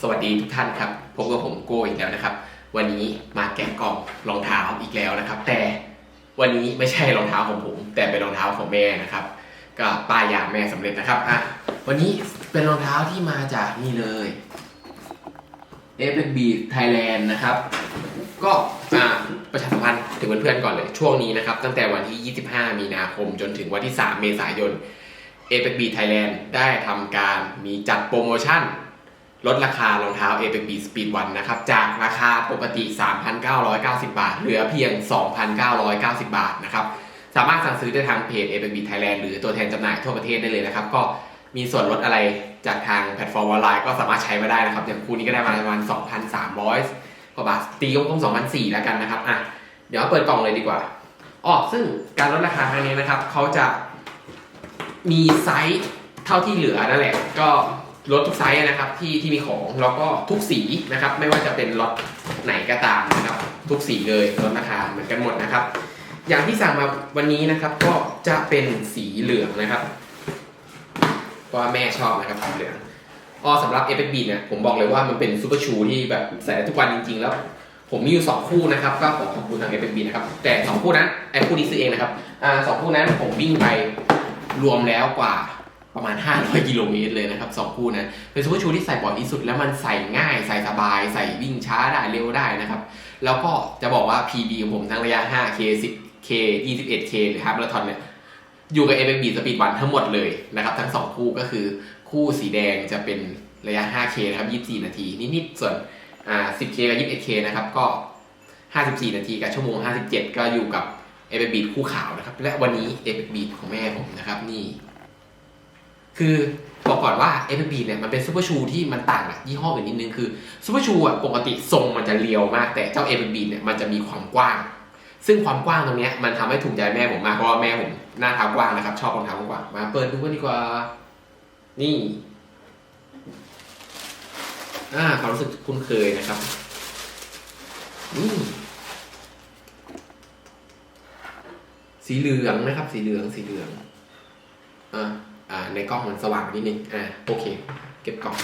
สวัสดีทุกท่านครับพบกับผมโก้อีกแล้วนะครับ วันนี้มาแกะกล่องรองเท้าอีกแล้วนะครับ แต่วันนี้ไม่ใช่รองเท้าของผม แต่เป็นรองเท้าของแม่นะครับ ก็ป้ายยาแม่สำเร็จนะครับอะวันนี้เป็นรองเท้าที่มาจากนี่เลย a f b Thailand นะครับ ก็อ่าประชาสัมพันธ์ถึงเพื่อนๆก่อนเลยช่วงนี้นะครับ ตั้งแต่วันที่ 25 มีนาคมจนถึงวันที่ 3 เมษายน a p e c b Thailand ได้ทำการมีจัดโปรโมชั่น ลดราคารองเท้า a p e c b Speed 1นะครับ จากราคาปกติ 3,990 บาท เหลือเพียง 2,990 บาทนะครับ สามารถสั่งซื้อได้ทางเพจ a p e c b Thailand หรือตัวแทนจำหน่ายทั่วประเทศได้เลยนะครับ ก็มีส่วนลดอะไรจากทางแพลตฟอร์มออนไลน์ก็สามารถใช้มาได้นะครับ อย่างคู่นี้ก็ได้มาประมาณ 2,300 กว่าบาท ตีกลมๆ2,400แล้วกันนะครับ อะ เดี๋ยวเปิดกล่องเลยดีกว่าอ๋อซึ่งการลดราคาครั้งนี้นะครับเขาจะมีไซส์เท่าที่เหลือนั่นแหละ ก็ ลดทุกไซส์นะครับที่ที่มีของแล้วก็ทุกสีนะครับ ไม่ว่าจะเป็นล็อตไหนก็ตามนะครับทุกสีเลยลดราคาเหมือนกันหมดนะครับ อย่างที่สั่งมาวันนี้นะครับ ก็จะเป็นสีเหลืองนะครับเพราะแม่ชอบนะครับสีเหลืองอ๋อสำหรับ f อ b เนี่ยผมบอกเลยว่ามันเป็นซูเปอร์ชูที่แบบใส่ทุกวันจริง ๆ แล้ว ผมมีอยู่สองคู่นะครับ ก็ขอขอบคุณทาง f อ b นะครับ แต่สองคู่นั้นไอ้คู่นี้ซื้อเองนะครับอ่าสองคู่นั้นผมวิ่งไปรวมแล้วกว่า ประมาณ 500 กิโลเมตรเลยนะครับสองคู่นะเป็นซูเปอร์ชูที่ใส่บ่อยที่สุด แล้วมันใส่ง่ายใส่สบาย ใส่วิ่งช้าได้เร็วได้นะครับ แล้วก็จะบอกว่า PB ของผมทั้งระยะ 5K 10K 21K หรือฮาร์มาราธอนเนี่ยอยู่กับ f b Speed 1ทั้งหมดเลยนะครับ ทั้ง2คู่ก็คือคู่สีแดงจะเป็นระยะ 5K นะครับ 24 นาที นิดๆส่วนอ่า 10K กับ 21K นะครับก็ 54 นาทีกับชั่วโมง 57 ก็อยู่กับเอเบบีดคู่ขาวนะครับ และวันนี้เอเบบีดของแม่ผมนะครับนี่ คือบอกก่อนว่าเอเบบีเนี่ยมันเป็นซูเปอร์ชูที่มันต่างกับยี่ห้ออื่นนิดนึงคือซูเปอร์ชูอะปกติทรงมันจะเรียวมาก แต่เจ้าเอเบบีเนี่ยมันจะมีความกว้าง ซึ่งความกว้างตรงเนี้ยมันทำให้ถูกใจแม่ผมมากเพราะว่าแม่ผมหน้าเท้ากว้างนะครับ ชอบรองเท้ากว้างมาเปิดดูกันดีกว่า นี่อ่าความรู้สึกคุ้นเคยนะครับนี่สีเหลืองนะครับ สีเหลืองสีเหลืองอ่า ในกล้องมันสว่างนิดนึงอ่าโอเค เก็บกล่อง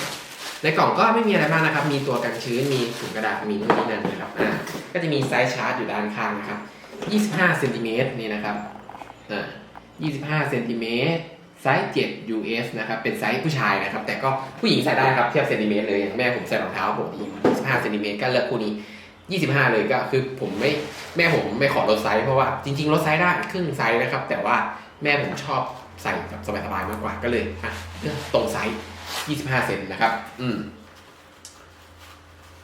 ในกล่องก็ไม่มีอะไรมากนะครับ มีตัวกันชื้น มีถุงกระดาษ มีนู่นนี่นั่นนะครับอ่าก็จะมีไซส์ชาร์จอยู่ด้านข้างนะครับ25เซนติเมตรนี่นะครับอ่า25เซนติเมตรไซส์ 7 US นะครับ เป็นไซส์ผู้ชายนะครับ แต่ก็ผู้หญิงใส่ได้ครับ เทียบเซนติเมตรเลย อย่างแม่ผมใส่รองเท้าปกติ25เซนติเมตรก็เลือกคู่นี้ 25 เลยก็คือผมไม่แม่ผมไม่ขอลดไซส์เพราะว่าจริงๆลดไซส์ได้ครึ่งไซส์นะครับ แต่ว่าแม่ผมชอบ ใส่แบบสบายๆมากกว่าก็เลยอะตรงไซส์25 เซนนะครับ อืม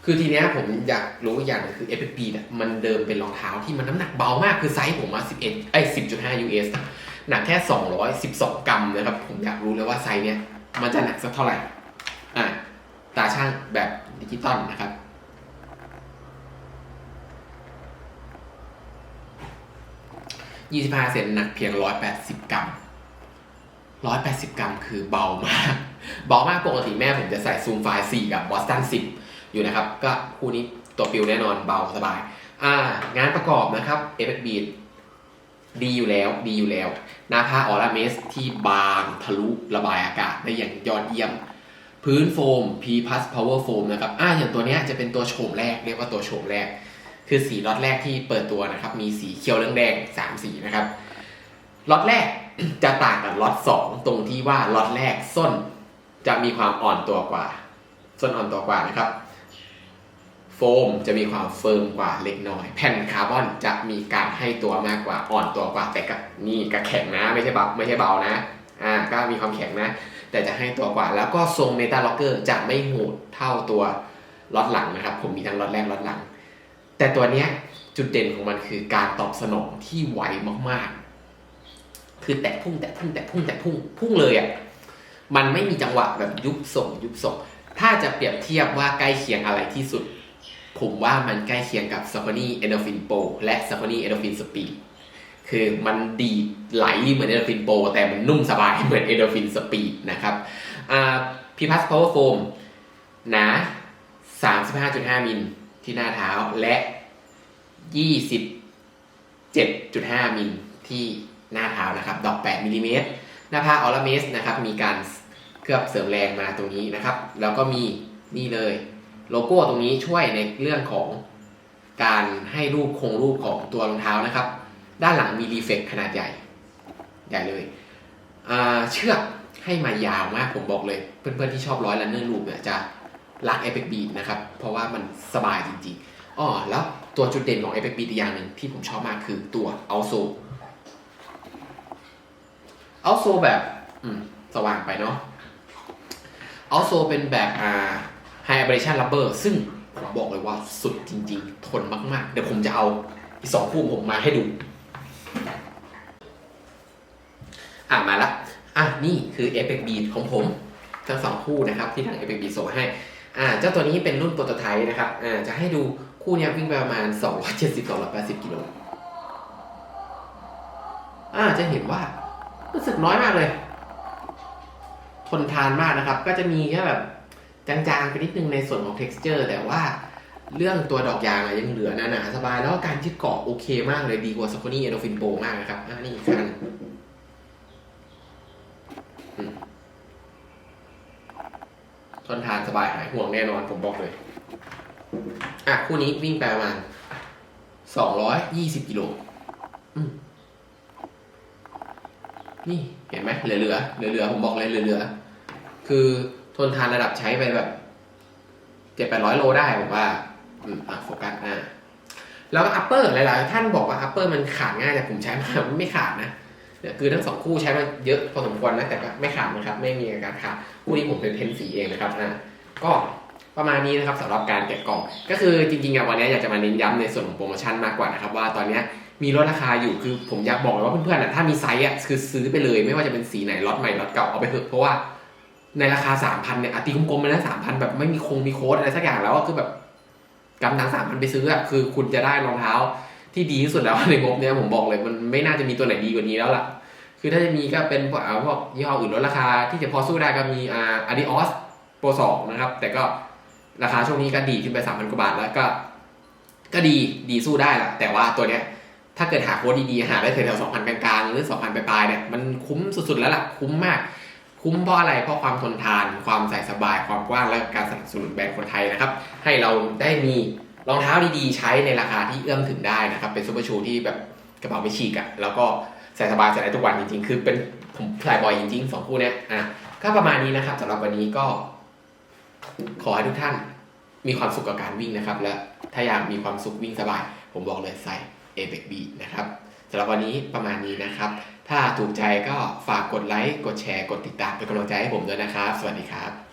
คือทีเนี้ยผมอยากรู้อย่างหนึงคือ f อ p เนี่ยมันเดิมเป็นรองเท้าที่มันน้ำหนักเบามากคือไซส์ผมอะ11ไอ้10.5 US หนักแค่ 212 กรัมนะครับ ผมอยากรู้เลยว่าไซส์เนี้ยมันจะหนักสักเท่าไหร่ อะ ตาช่างแบบดิจิตอลนะครับ25เซนหนักเพียง 180 กรัม 180กรัมคือเบามาก เบามากปกติแม่ผมจะใส่ซูมไฟล์4กับบอสตัน10อยู่นะครับ ก็คู่นี้ตัวปิวแน่นอนเบาสบาย อ่างานประกอบนะครับเอฟบีดีอยู่แล้วดีอยู่แล้ว หน้าผ้าออร่าเมสที่บางทะลุระบายอากาศได้อย่างยอดเยี่ยม พื้นโฟม P Plus Power Foam นะครับอ่าอย่างตัวนี้จะเป็นตัวโฉมแรกเรียกว่าตัวโฉมแรก คือสีล็อตแรกที่เปิดตัวนะครับ มีสีเขียวเหลืองแดงสามสีนะครับล็อตแรก จะต่างกับล็อตสองตรงที่ว่าล็อตแรกส้นจะมีความอ่อนตัวกว่า ส้นอ่อนตัวกว่านะครับ โฟมจะมีความเฟิร์มกว่าเล็กน้อย แผ่นคาร์บอนจะมีการให้ตัวมากกว่าอ่อนตัวกว่า แต่ก็นี่ก็แข็งนะไม่ใช่เบาไม่ใช่เบานะอ่าก็มีความแข็งนะ แต่จะให้ตัวกว่า แล้วก็ทรงเมตาล็อกเกอร์จะไม่โหดเท่าตัวล็อตหลังนะครับ ผมมีทั้งล็อตแรกล็อตหลัง แต่ตัวเนี้ยจุดเด่นของมันคือการตอบสนองที่ไวมากๆ คือแตะพุ่งแตะพุ่งแตะพุ่งแตะพุ่งพุ่งเลยอะมันไม่มีจังหวะแบบยุบส่งยุบส่ง ถ้าจะเปรียบเทียบว่าใกล้เคียงอะไรที่สุด ผมว่ามันใกล้เคียงกับ s a f o n y Endorphin Pro และ s a f o n y Endorphin Speed คือมันดีไหลเหมือน Endorphin Pro แต่มันนุ่มสบายเหมือน Endorphin Speed นะครับอ่า P Plus Power Foam หนา 35.5 มิลที่หน้าเท้าและ 27.5 มิลที่ หน้าเท้านะครับ ดอก 8มิลลิเมตรหน้าผ้าออร์เมสนะครับ มีการเคลือบเสริมแรงมาตรงนี้นะครับ แล้วก็มีนี่เลยโลโก้ตรงนี้ช่วยในเรื่องของการให้รูปคงรูปของตัวรองเท้านะครับ ด้านหลังมีรีเฟกขนาดใหญ่ ใหญ่เลยเชือกให้มายาวมากผมบอกเลย เพื่อนๆที่ชอบร้อยลันเนอร์ลูปเนี่ยจะรัก a p e x Beat นะครับ เพราะว่ามันสบายจริงๆอ๋อแล้วตัวจุดเด่นของ a p e x Beat อีกอย่างหนึ่งที่ผมชอบมากคือตัว o u t s o l e o u t s o l e แบบอืมสว่างไปเนาะ o u t s o l e เป็นแบบอ่า High Abrasion Rubber ซึ่งผมบอกเลยว่าสุดจริง ๆ ทนมาก ๆ เดี๋ยวผมจะเอาอีกสองคู่ผมมาให้ดู อะมาละอะนี่คือ a p e x Beat ของผมทั้งสองคู่นะครับที่ทาง a p e x Beat ส่งให้ อ่าเจ้าตัวนี้เป็นรุ่นโปรโตไทป์นะครับอ่าจะให้ดูคู่เนี้ยวิ่งไปประมาณ 270-280กิโลอ่าจะเห็นว่า รู้สึกน้อยมากเลย ทนทานมากนะครับ ก็จะมีแค่แบบจางๆไปนิดนึงในส่วนของ texture แต่ว่าเรื่องตัวดอกยางอะยังเหลือหนาๆสบาย แล้วการยึดเกาะโอเคมากเลยดีกว่า Saucony Endorphin Pro มากนะครับอ่านี่คันทนทานสบายหายห่วงแน่นอนผมบอกเลย อะ คู่นี้วิ่งไปประมาณ220กิโล อืม นี่เห็นไหมเหลือเหลือเหลือๆผมบอกเลยเหลือเหลือๆคือทนทานระดับใช้ไปแบบเจ็ดแปดร้อยโลได้ผมว่าอืมอะโฟกัสอะแล้วอัปเปอร์หลายๆท่านบอกว่าอัปเปอร์มันขาดง่ายแต่ผมใช้มาไม่ขาดนะคือทั้งสองคู่ใช้มาเยอะพอสมควรนะแต่ก็ไม่ขาดนะครับ ไม่มีอาการขาดคู่นี้ผมเป็นเทนสีเองนะครับอะก็ประมาณนี้นะครับสำหรับการแกะกล่อง ก็คือจริงๆอะวันนี้อยากจะมาเน้นย้ำในส่วนของโปรโมชั่นมากกว่านะครับว่าตอนเนี้ย มีลดราคาอยู่คือผมอยากบอกเลยว่าเพื่อนๆอะถ้ามีไซส์อะคือซื้อไปเลย ไม่ว่าจะเป็นสีไหนล็อตใหม่ล็อตเก่าเอาไปเถอะเพราะว่าในราคาสามพันเนี่ยอะตีกลมๆไปนะสามพันแบบไม่มีคงมีโค้ดอะไรสักอย่างแล้วก็คือแบบกำลังสามพันไปซื้ออะคือคุณจะได้รองเท้าที่ดีที่สุดแล้วในงบเนี้ยผมบอกเลยมันไม่น่าจะมีตัวไหนดีกว่านี้แล้วล่ะ คือถ้าจะมีก็เป็นพวกอ่าพวกยี่ห้ออื่นลดราคา ที่จะพอสู้ได้ก็มีอ่า Adios Pro 2นะครับ แต่ก็ราคาช่วงนี้ก็ดีขึ้นไปสามพันกว่าบาทแล้วก็ ก็ดีดีสู้ได้แหละแต่ว่าตัวเนี้ย ถ้าเกิดหาโค้ดดีๆหาได้แถวๆสองพันกลางๆหรือสองพันปลายๆเนี่ยมันคุ้มสุดๆแล้วล่ะคุ้มมาก คุ้มเพราะอะไรเพราะความทนทาน ความใส่สบายความกว้างและการสนับสนุนแบรนด์คนไทยนะครับ ให้เราได้มีรองเท้าดีๆ ใช้ในราคาที่เอื้อมถึงได้นะครับ เป็นซูเปอร์ชูที่แบบกระเป๋าไม่ฉีกอะแล้วก็ใส่สบายใส่ได้ทุกวันจริง ๆ คือเป็นผมใส่บ่อยจริงๆสองคู่เนี้ยอะก็ประมาณนี้นะครับสำหรับวันนี้ก็ ขอให้ทุกท่านมีความสุขกับการวิ่งนะครับ และถ้าอยากมีความสุขวิ่งสบาย ผมบอกเลยใส่ a p e x B นะครับสำหรับวันนี้ประมาณนี้นะครับ ถ้าถูกใจก็ฝากกดไลค์ กดแชร์ กดติดตามเป็นกำลังใจให้ผมด้วยนะครับ สวัสดีครับ